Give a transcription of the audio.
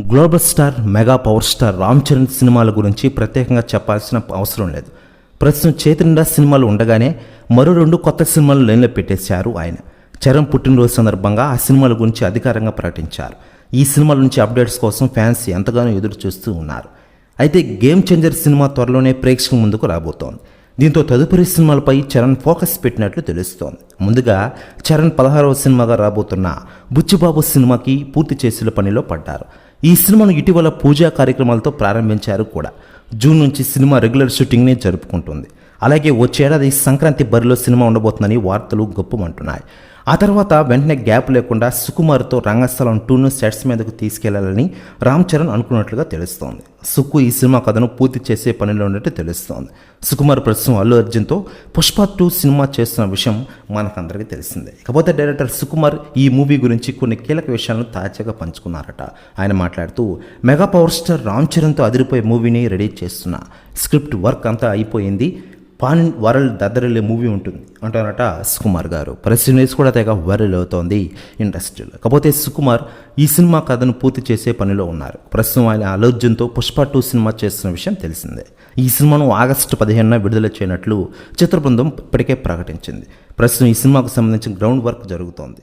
Global star mega power star Ram Charan సినిమాల గురించి ప్రత్యేకంగా చెప్పాల్సిన అవసరం లేదు. ప్రస్తుతం చేతి నిండా సినిమాలు ఉండగానే మరో రెండు కొత్త సినిమాలు లైన్లో పెట్టేశారు ఆయన. చరణ్ పుట్టినరోజు సందర్భంగా ఆ సినిమాల గురించి అధికారంగా ప్రకటించారు. ఈ సినిమాల నుంచి అప్డేట్స్ కోసం ఫ్యాన్స్ ఎంతగానో ఎదురు చూస్తూ ఉన్నారు. అయితే గేమ్ చేంజర్ సినిమా త్వరలోనే ప్రేక్షకుల ముందుకు రాబోతోంది. దీంతో తదుపరి సినిమాలపై చరణ్ ఫోకస్ పెట్టినట్లు తెలుస్తోంది. ముందుగా చరణ్ పదహారవ సినిమాగా రాబోతున్న బుచ్చిబాబు సినిమాకి పూర్తి చేసిన పనిలో పడ్డారు. ఈ సినిమాను ఇటీవల పూజా కార్యక్రమాలతో ప్రారంభించారు కూడా. జూన్ నుంచి సినిమా రెగ్యులర్ షూటింగ్ని జరుపుకుంటుంది. అలాగే వచ్చేడాది సంక్రాంతి బరిలో సినిమా ఉండబోతుందని వార్తలు గొప్పమంటున్నాయి. ఆ తర్వాత వెంటనే గ్యాప్ లేకుండా సుకుమార్తో రంగస్థలం టూను సెట్స్ మీదకు తీసుకెళ్ళాలని రామ్ చరణ్ అనుకున్నట్లుగా తెలుస్తోంది. సుక్కు ఈ సినిమా కథను పూర్తి చేసే పనిలో ఉన్నట్టు తెలుస్తోంది. సుకుమార్ ప్రస్తుతం అల్లు అర్జున్తో పుష్ప టూ సినిమా చేస్తున్న విషయం మనకందరికీ తెలిసిందే. ఇకపోతే డైరెక్టర్ సుకుమార్ ఈ మూవీ గురించి కొన్ని కీలక విషయాలను తాజాగా పంచుకున్నారట. ఆయన మాట్లాడుతూ మెగా పవర్ స్టార్ రామ్ చరణ్తో అదిరిపోయే మూవీని రెడీ చేస్తున్న. స్క్రిప్ట్ వర్క్ అంతా అయిపోయింది. పాన్ వరల్డ్ దద్దరిల్లే మూవీ ఉంటుంది. అంటారట సుకుమార్ గారు. ప్రెస్ కూడా తెగ వైరల్ అవుతోంది ఇండస్ట్రీలో. కాకపోతే సుకుమార్ ఈ సినిమా కథను పూర్తి చేసే పనిలో ఉన్నారు. ప్రస్తుతం ఆయన ఆలోచ్యంతో పుష్ప టూ సినిమా చేస్తున్న విషయం తెలిసిందే. ఈ సినిమాను ఆగస్టు పదిహేనున విడుదల చేయనట్లు చిత్ర బృందం ఇప్పటికే ప్రకటించింది. ప్రస్తుతం ఈ సినిమాకు సంబంధించిన గ్రౌండ్ వర్క్ జరుగుతోంది.